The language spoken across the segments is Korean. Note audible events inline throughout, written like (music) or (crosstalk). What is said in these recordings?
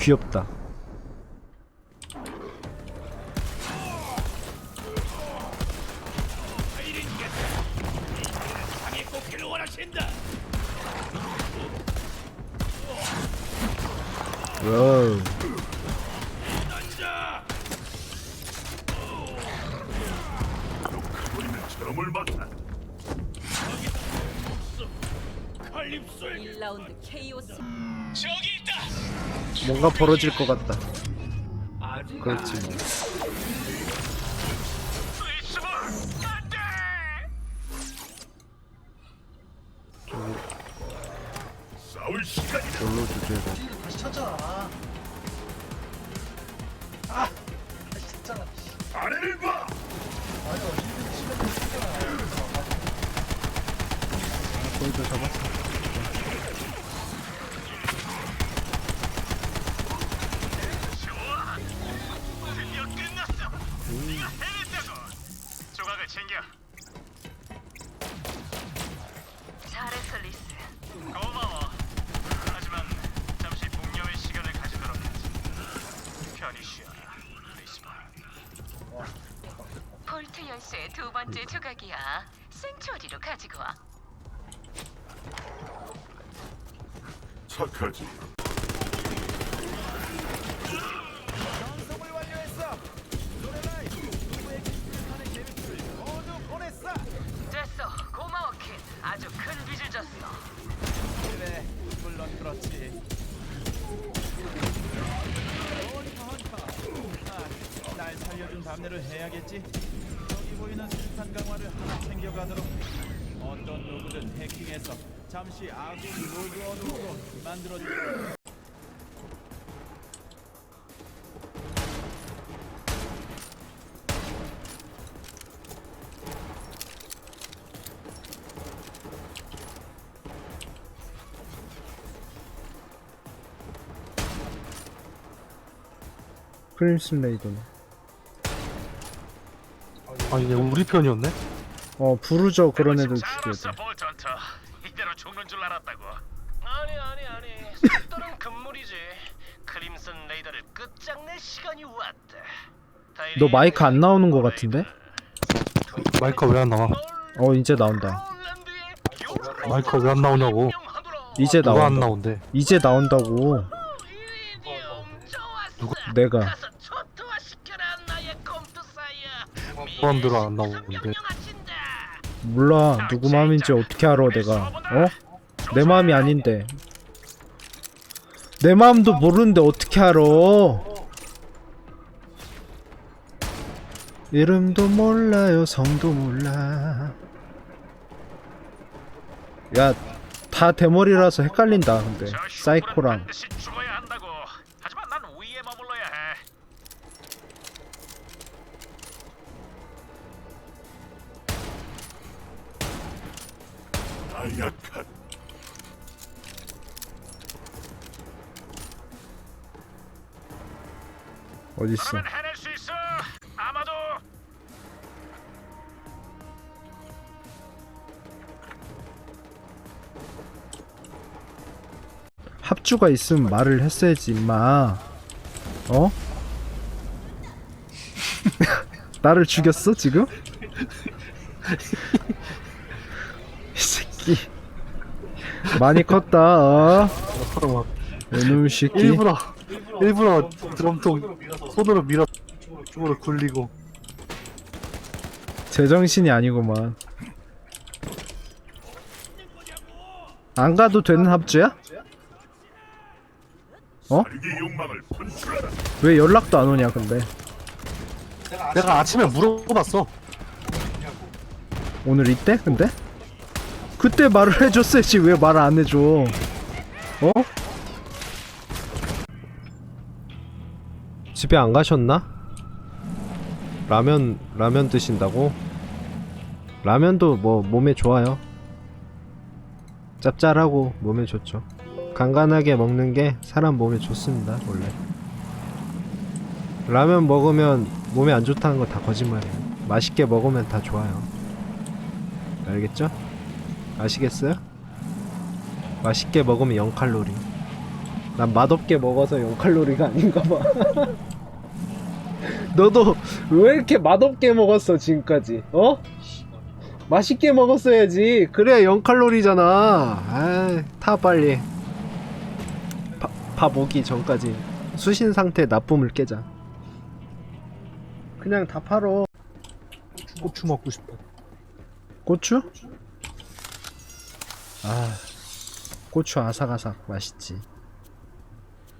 귀엽다. 상의 꽃길을 원하신다. 와우. 던져. 우리는 점을 봤다. 칼립소에게 1라운드 KO 승. 저기 있다. 뭔가 벌어질 것 같다. 그렇지 뭐. 조져야 돼? 다시 찾잖아. 아, 다시 찾잖아. 아래를 봐. 아니야, 이거 시간 찾잖아. 거기도 잡았어. 잘했어 리스. 고마워. 하지만 잠시 동료의 시간을 가지도록 하지. 편히 쉬어라. 리스볼. 폴트 연수의 두 번째 조각이야. 생추어리로 가지고 와. 착하지. 됐어. 아주 큰 빚을 졌어. 그래, 물론 그렇지. 아, 날 살려준 답례를 해야겠지. 여기 보이는 수류탄 강화를 하나 챙겨가도록. 어떤 누구든 해킹해서 잠시 아군 로그 어둠으로 만들어줄. 크림슨 레이더네. 아 이게 우리 편이었네? 어 부르죠 그런 애들 죽여야 돼. 이대로 죽는 줄 알았다고. 아니 아니 아니. (laughs) 속도는 금물이지. 크림슨 레이더를 끝장낼 시간이 왔다. 너 마이크 안 나오는 것 같은데? 마이크가 왜안 나와? 어 이제 나온다. 마이크가 왜안 나오냐고 이제 누가 안 나온다. 나온대 이제 나온다고. 누가 내가. 사람들은 안 나오는데. 몰라 누구 마음인지 어떻게 알아 내가? 어? 내 마음이 아닌데. 내 마음도 모르는데 어떻게 알아? 이름도 몰라요 성도 몰라. 야 다 대머리라서 헷갈린다 근데 저 사이코랑 나약한 어딨어? 그러면 해낼 수 있어. 아마도 합주가 있으면 말을 했어야지 임마 어? (laughs) 나를 죽였어 지금? (laughs) 이 새끼 많이 컸다 어? 서로 이놈 새끼 일부러 일부러 드럼통 손으로 밀어 쪽으로 굴리고 제정신이 아니구만 안 가도 되는 합주야? 어? 왜 연락도 안 오냐 근데 내가 아침에 물어봤어 오늘 이때 근데? 그때 말을 해줬어야지 왜 말을 안 해줘 어? 집에 안 가셨나? 라면 라면 드신다고? 라면도 뭐 몸에 좋아요 짭짤하고 몸에 좋죠 간간하게 먹는 게 사람 몸에 좋습니다 원래 라면 먹으면 몸에 안 좋다는 거 다 거짓말이에요 맛있게 먹으면 다 좋아요 알겠죠? 아시겠어요? 맛있게 먹으면 0칼로리. 난 맛없게 먹어서 0칼로리가 아닌가 봐. (laughs) 너도 왜 이렇게 맛없게 먹었어 지금까지? 어? 맛있게 먹었어야지. 그래야 0칼로리잖아. 아, 타 빨리. 밥, 밥 오기 전까지 수신 상태 나쁨을 깨자. 그냥 다 팔어. 고추 먹고 싶어. 고추? 아, 고추 아삭아삭 맛있지.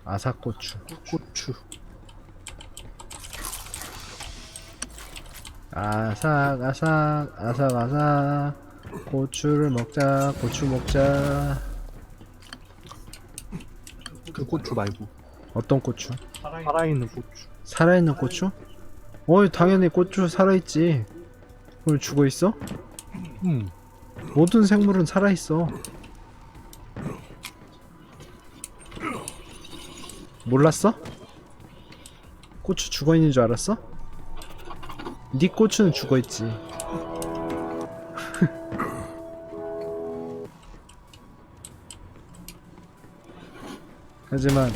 아삭 고추. 고추. 아삭 아삭 아삭 아삭 고추를 먹자 고추 먹자 그 고추 말고 어떤 고추? 살아있는 고추. 살아있는 고추? 어이 당연히 고추 살아있지 왜 죽어있어? 음. 모든 생물은 살아있어 몰랐어? 고추 죽어있는 줄 알았어? 네 고추는 죽어있지 (laughs) 하지만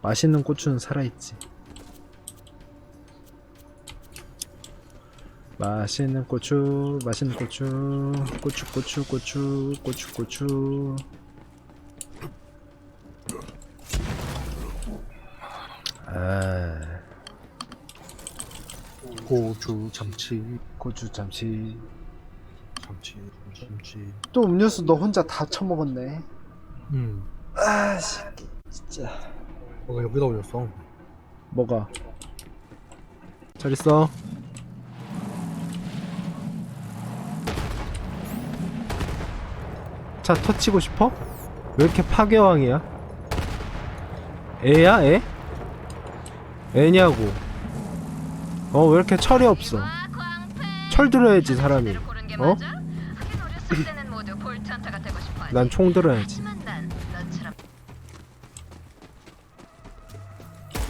맛있는 고추는 살아있지 맛있는 고추 맛있는 고추 고추 고추 고추 고추 고추 아 고추 참치. 고추 잠시 참치. 참치. 또 음료수 너 혼자 다 처먹었네 음. 아씨 진짜 뭐가 여기다 올렸어. 뭐가 잘 있어 차 터치고 싶어? 왜 이렇게 파괴왕이야? 애야 애? 애냐고 어 왜 이렇게 철이 없어 철 들어야지 사람이 어? 하긴 어렸을 때는 모두 볼트 헌터가 되고 싶어 하지. 난총 들어야지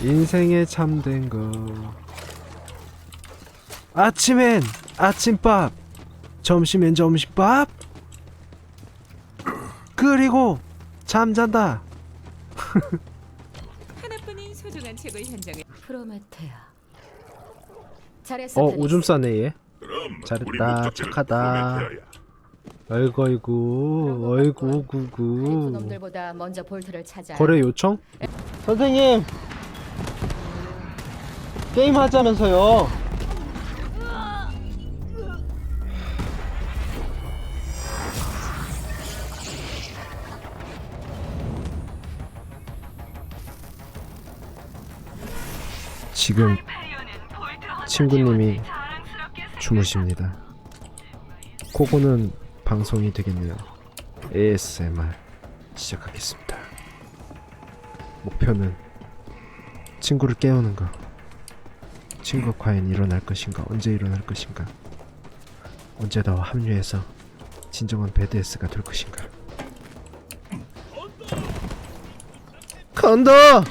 인생에 참된 거 아침엔 아침밥 점심엔 점심밥 그리고 잠잔다. 하나뿐인 소중한 최고의 현장에 프로메테아. 잘했어 어. 오줌 싸네 얘. 그럼 잘했다, 착하다. 프로메테아야. 어이구 어이구 하이프 구구. 놈들보다 먼저 볼트를 찾아 거래 요청? 선생님! 게임 하자면서요 지금 친구님이 주무십니다. 코고는 방송이 되겠네요. ASMR 시작하겠습니다. 목표는 친구를 깨우는 거. 친구가 과연 일어날 것인가? 언제 일어날 것인가? 언제 나와 합류해서 진정한 배드에스가 될 것인가? 간다!